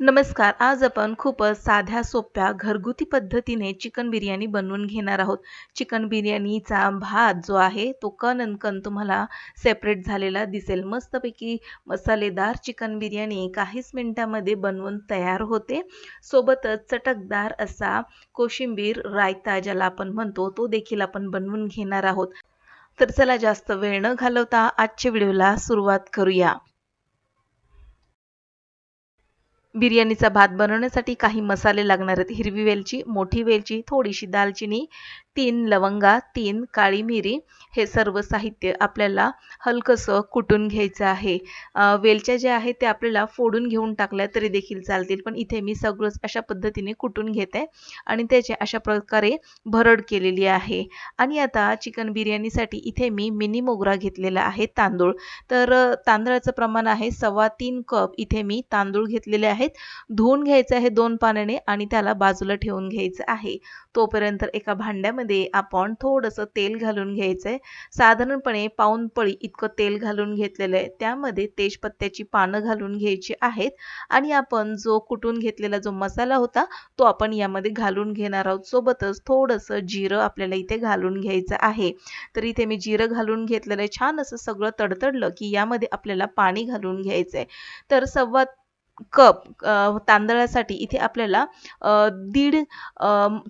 नमस्कार आज आपण खूपच साध्या सोप्या घरगुती पद्धतीने चिकन बिर्याणी बनवून घेणार आहोत. चिकन बिर्याणीचा भात जो आहे तो कण अन कण तुम्हाला सेपरेट झालेला दिसेल. मस्तपैकी मसालेदार चिकन बिर्याणी काहीच मिनटामध्ये बनवून तयार होते. सोबतच चटकदार असा कोशिंबीर रायता ज्याला आपण म्हणतो तो देखील आपण बनवून घेणार आहोत. तर चला जास्त वेळ न घालवता आजच्या व्हिडिओला सुरुवात करूया. बिर्याणीचा भात बनवण्यासाठी काही मसाले लागणार आहेत. हिरवी वेलची मोठी वेलची थोडीशी दालचिनी तीन लवंगा तीन काळी मिरी हे सर्व साहित्य आपल्याला हलकंसं कुटून घ्यायचं आहे. वेलच्या ज्या आहेत त्या आपल्याला फोडून घेऊन टाकल्या तरी देखील चालतील पण इथे मी सगळंच अशा पद्धतीने कुटून घेते आणि त्याचे अशा प्रकारे भरड केलेली आहे. आणि आता चिकन बिर्याणीसाठी इथे मी मिनी मोगरा घेतलेला आहे तांदूळ. तर तांदळाचं प्रमाण आहे सव्वा तीन कप. इथे मी तांदूळ घेतलेले आहेत. धुवून घ्यायचं आहे दोन पाण्याने आणि त्याला बाजूला ठेवून घ्यायचं आहे. तोपर्यंत एका भांड्यामध्ये आपण थोडंसं तेल घालून घ्यायचं आहे साधारणपणे पाऊन पळी इतकं तेल घालून घेतलेलं आहे. त्यामध्ये तेजपत्त्याची पानं घालून घ्यायची आहेत. आणि आपण जो कुटून घेतलेला जो मसाला होता तो आपण यामध्ये घालून घेणार आहोत. सोबतच थोडंसं जिरं आपल्याला इथे घालून घ्यायचं आहे. तर इथे मी जिरं घालून घेतलेलं आहे. छान असं सगळं तडतडलं की यामध्ये आपल्याला पाणी घालून घ्यायचं आहे तर सव्वा कप तांदळासाठी इथे आपल्याला दीड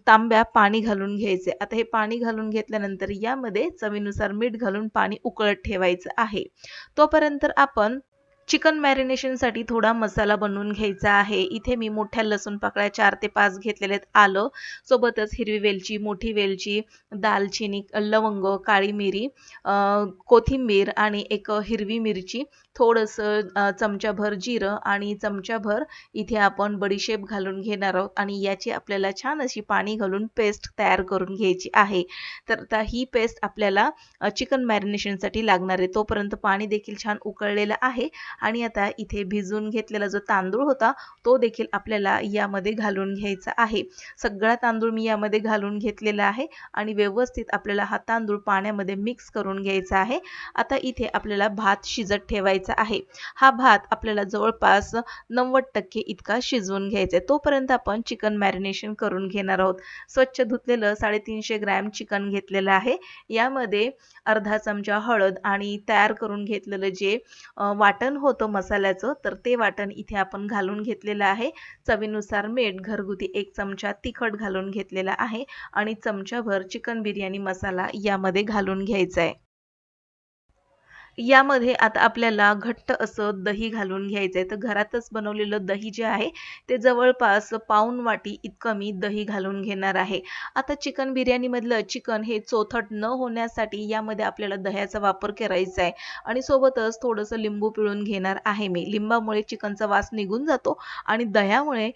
तांब्या पाणी घालून घ्यायचे. आता हे पाणी घालून घेतल्यानंतर यामध्ये चवीनुसार मीठ घालून पाणी उकळत ठेवायचं आहे. तोपर्यंत आपण चिकन मॅरिनेशनसाठी थोडा मसाला बनवून घ्यायचा आहे. इथे मी मोठ्या लसूण पाकळ्या चार ते पाच घेतलेले आहेत. आलं. सोबतच हिरवी वेलची मोठी वेलची दालचिनी लवंग काळी मिरी कोथिंबीर आणि एक हिरवी मिरची थोडंसं चमचाभर जिरं आणि चमचाभर इथे आपण बडीशेप घालून घेणार आहोत आणि याची आपल्याला छान अशी पाणी घालून पेस्ट तयार करून घ्यायची आहे. तर आता ही पेस्ट आपल्याला चिकन मॅरिनेशनसाठी लागणार आहे. तोपर्यंत पाणी देखील छान उकळलेलं आहे. आणि आता इथे भिजून घेतलेला जो तांदूळ होता तो देखील आपल्याला यामध्ये घालून घ्यायचा आहे. सगळा तांदूळ मी यामध्ये घालून घेतलेला आहे आणि व्यवस्थित आपल्याला हा तांदूळ पाण्यामध्ये मिक्स करून घ्यायचा आहे. आता इथे आपल्याला भात शिजत ठेवायचा आहे. हा भात आपल्याला जवळपास नव्वद टक्के इतका शिजवून घ्यायचा आहे. तोपर्यंत आपण चिकन मॅरिनेशन करून घेणार आहोत. स्वच्छ धुतलेलं साडेतीनशे ग्रॅम चिकन घेतलेलं आहे. यामध्ये अर्धा चमचा हळद आणि तयार करून घेतलेलं जे वाटण होतं मसाल्याचं तर ते वाटण इथे आपण घालून घेतलेलं आहे. चवीनुसार मीठ घरगुती एक चमचा तिखट घालून घेतलेला आहे आणि चमचाभर चिकन बिर्याणी मसाला यामध्ये घालून घ्यायचा आहे. यामध्ये आता आपल्याला घट्ट असं दही घालून घ्यायचं आहे तर घरातच बनवलेलं दही जे आहे ते जवळपास पाऊन वाटी इतकं मी दही घालून घेणार आहे. आता चिकन बिर्याणीमधलं चिकन हे चोथट न होण्यासाठी यामध्ये आपल्याला दह्याचा वापर करायचा आहे आणि सोबतच थोडंसं लिंबू पिळून घेणार आहे मी. लिंबामुळे चिकनचा वास निघून जातो आणि दह्यामुळे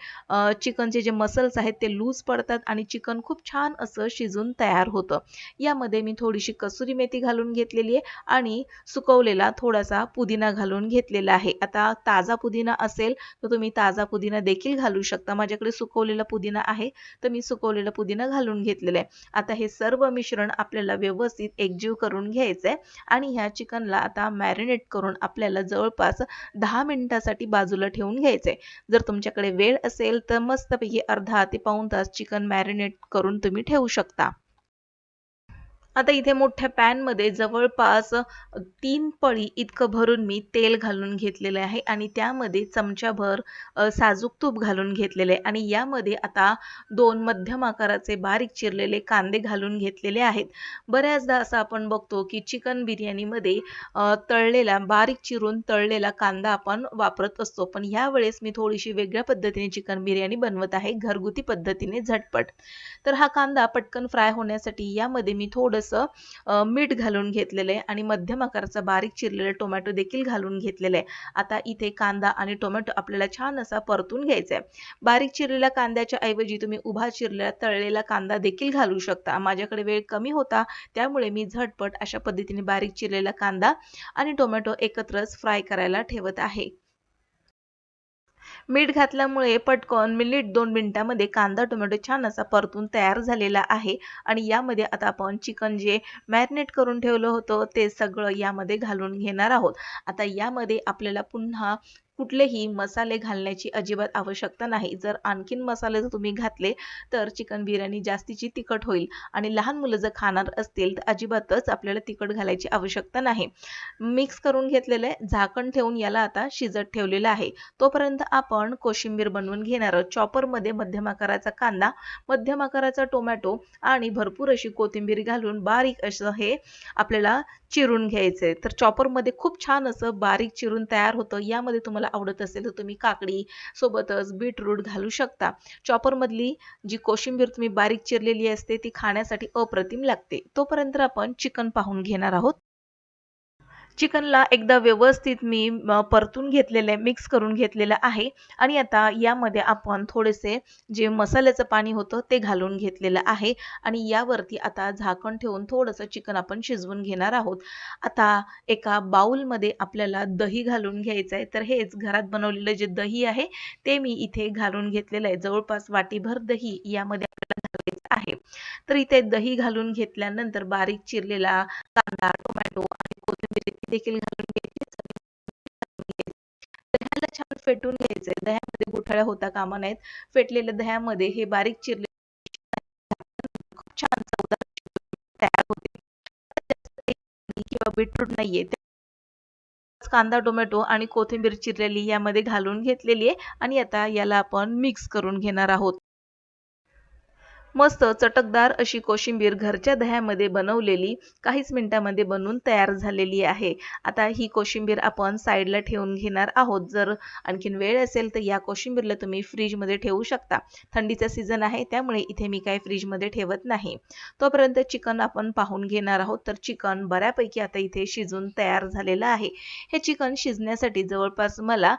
चिकनचे जे मसल्स आहेत ते लूज पडतात आणि चिकन खूप छान असं शिजून तयार होतं. यामध्ये मी थोडीशी कसुरी मेथी घालून घेतलेली आहे आणि सुक सुकवलेला थोडासा पुदिना घालून घेतलेला आहे. आता ताजा पुदिना असेल तर तुम्ही ताजा पुदिना देखील घालू शकता. माझ्याकडे सुकवलेला पुदिना आहे तर मी सुकवलेला पुदिना घालून घेतलेला आहे. आता हे सर्व मिश्रण आपल्याला व्यवस्थित एकजीव करून घ्यायचं आहे आणि ह्या चिकनला आता मॅरिनेट करून आपल्याला जवळपास दहा मिनिटासाठी बाजूला ठेवून घ्यायचं आहे जर तुमच्याकडे वेळ असेल तर मस्तपैकी अर्धा ते पाऊन तास चिकन मॅरिनेट करून तुम्ही ठेवू शकता. आता इथे मोठ्या पॅनमध्ये जवळपास तीन पळी इतकं भरून मी तेल घालून घेतलेले आहे आणि त्यामध्ये चमच्याभर साजूक तूप घालून घेतलेले आहे. आणि यामध्ये आता दोन मध्यम आकाराचे बारीक चिरलेले कांदे घालून घेतलेले आहेत. बऱ्याचदा असं आपण बघतो की चिकन बिर्याणीमध्ये तळलेला बारीक चिरून तळलेला कांदा आपण वापरत असतो. पण यावेळेस मी थोडीशी वेगळ्या पद्धतीने चिकन बिर्याणी बनवत आहे घरगुती पद्धतीने झटपट. तर हा कांदा पटकन फ्राय होण्यासाठी यामध्ये मी थोडं थोडंसं मीठ घालून घेतलेलं आहे आणि मध्यम आकाराचा बारीक चिरलेला टोमॅटो देखील घालून घेतलेला आहे. आता इथे कांदा आणि टोमॅटो आपल्याला छान असा परतून घ्यायचा आहे. बारीक चिरलेल्या कांद्याच्या ऐवजी तुम्ही उभा चिरलेला तळलेला कांदा देखील घालू शकता. माझ्याकडे वेळ कमी होता त्यामुळे मी झटपट अशा पद्धतीने बारीक चिरलेला कांदा आणि टोमॅटो एकत्रच फ्राय करायला ठेवत आहे. मीठ घातल्यामुळे पटकन मिनिट दोन मिनिटामध्ये कांदा टोमॅटो छान असा परतून तयार झालेला आहे. आणि यामध्ये आता आपण चिकन जे मॅरिनेट करून ठेवलं होतं ते सगळं यामध्ये घालून घेणार आहोत. आता यामध्ये आपल्याला पुन्हा कुठलेही मसाले घालण्याची अजिबात आवश्यकता नाही. जर आणखीन मसाले जर तुम्ही घातले तर चिकन बिर्याणी जास्तीची तिखट होईल आणि लहान मुलं जर खाणार असतील तर अजिबातच आपल्याला तिखट घालायची आवश्यकता नाही. मिक्स करून घेतलेलं आहे. झाकण ठेवून याला आता शिजत ठेवलेलं आहे. तोपर्यंत आपण कोशिंबीर बनवून घेणार आहोत. चॉपरमध्ये मध्यम आकाराचा कांदा मध्यम आकाराचा टोमॅटो आणि भरपूर अशी कोथिंबीर घालून बारीक असं हे आपल्याला चिरून घ्यायचं आहे तर चॉपरमध्ये खूप छान असं बारीक चिरून तयार होतं. यामध्ये तुम्हाला आवडत असेल तर तुम्ही काकडी सोबतच बीटरूट घालू शकता. चॉपरमधली जी कोशिंबीर तुम्ही बारीक चिरलेली असते ती खाण्यासाठी अप्रतिम लागते. तोपर्यंत आपण चिकन पाहून घेणार आहोत. चिकनला एकदा व्यवस्थित मी परतून घेतलेलं आहे मिक्स करून घेतलेलं आहे. आणि आता यामध्ये आपण थोडेसे जे मसाल्याचं पाणी होतं ते घालून घेतलेलं आहे. आणि यावरती आता झाकण ठेवून थोडंसं चिकन आपण शिजवून घेणार आहोत. आता एका बाऊलमध्ये आपल्याला दही घालून घ्यायचं आहे. तर हेच घरात बनवलेलं जे दही आहे ते मी इथे घालून घेतलेलं आहे. जवळपास वाटीभर दही यामध्ये आपल्याला घालायचं आहे. तर इथे दही घालून घेतल्यानंतर बारीक चिरलेला कांदा देखील घालून दह्याला छान फेटून घ्यायचे दह्यामध्ये गुठळ्या होता कामा नाहीत फेटलेल्या दह्यामध्ये हे बारीक चिरले खूप छान चवदार तयार होते. किंवा बीटरूट नाहीये. कांदा टोमॅटो आणि कोथिंबीर चिरलेली यामध्ये घालून घेतलेली आहे आणि आता याला आपण मिक्स करून घेणार आहोत. मस्त चटकदार अशी कोशिंबीर घरच्या दह्यामध्ये बनवलेली काहीच मिनिटामध्ये बनवून तयार झालेली आहे. आता ही कोशिंबीर आपण साईडला ठेवून घेणार आहोत. जर आणखीन वेळ असेल तर या कोशिंबीरला तुम्ही फ्रीजमध्ये ठेवू शकता. थंडीचा सीझन आहे त्यामुळे इथे मी काय फ्रीजमध्ये ठेवत नाही. तोपर्यंत चिकन आपण पाहून घेणार आहोत. तर चिकन बऱ्यापैकी आता इथे शिजून तयार झालेलं आहे. हे चिकन शिजण्यासाठी जवळपास मला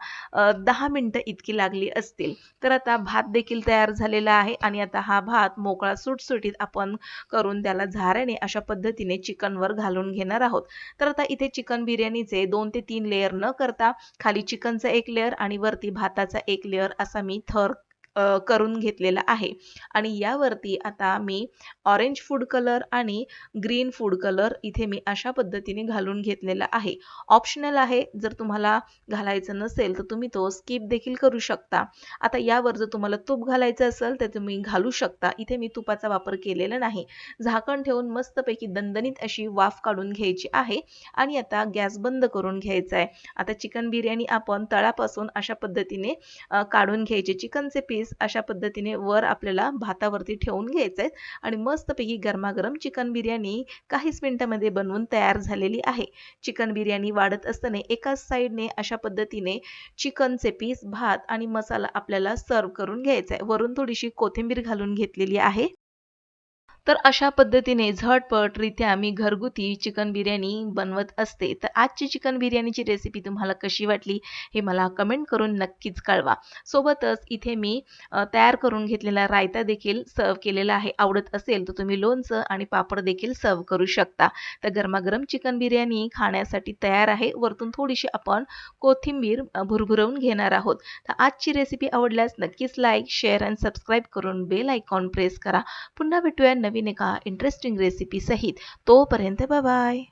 दहा मिनटं इतकी लागली असतील. तर आता भात देखील तयार झालेला आहे आणि आता हा भात मोकळा सुटसुटीत आपण करून त्याला झाऱ्याने अशा पद्धतीने चिकनवर घालून घेणार आहोत. तर आता इथे चिकन बिर्याणीचे दोन ते तीन लेअर न करता खाली चिकनचा एक लेअर आणि वरती भाताचा एक लेअर असा मी थर करून घेतलेला आहे. आणि यावरती आता मी ऑरेंज फूड कलर आणि ग्रीन फूड कलर इथे मी अशा पद्धतीने घालून घेतलेला आहे. ऑप्शनल आहे जर तुम्हाला घालायचं नसेल तर तुम्ही तो स्किप देखील करू शकता. आता यावर जर तुम्हाला तूप घालायचं असेल तर तुम्ही घालू शकता. इथे मी तुपाचा वापर केलेला नाही. झाकण ठेवून मस्तपैकी दणदणीत अशी वाफ काढून घ्यायची आहे. आणि आता गॅस बंद करून घ्यायचा आहे आता चिकन बिर्याणी आपण तळापासून अशा पद्धतीने काढून घ्यायचे. चिकनचे पीस पीस अशा पद्धतीने वर आपल्याला भातावरती ठेवून घ्यायचे आहेत आणि मस्तपैकी गरमागरम चिकन बिर्याणी काहीच मिनिटामध्ये बनवून तयार झालेली आहे. चिकन बिर्याणी वाढत असताना एकाच साईडने अशा पद्धतीने चिकनचे पीस भात आणि मसाला आपल्याला सर्व करून घ्यायचा आहे वरून थोडीशी कोथिंबीर घालून घेतलेली आहे. तर अशा पद्धतीने झटपटरित्या मी घरगुती चिकन बिर्याणी बनवत असते. तर आजची चिकन बिर्याणीची रेसिपी तुम्हाला कशी वाटली हे मला कमेंट करून नक्कीच कळवा. सोबतच इथे मी तयार करून घेतलेला रायता देखील सर्व केलेला आहे. आवडत असेल तर तुम्ही लोणचं आणि पापड देखील सर्व करू शकता. तर गरमागरम चिकन बिर्याणी खाण्यासाठी तयार आहे. वरतून थोडीशी आपण कोथिंबीर भुरभुरवून घेणार आहोत. तर आजची रेसिपी आवडल्यास नक्कीच लाईक शेअर अँड सबस्क्राईब करून बेल आयकॉन प्रेस करा. पुन्हा भेटूया नवीन एका इंटरेस्टिंग रेसिपी सहित तोपर्यंत बाय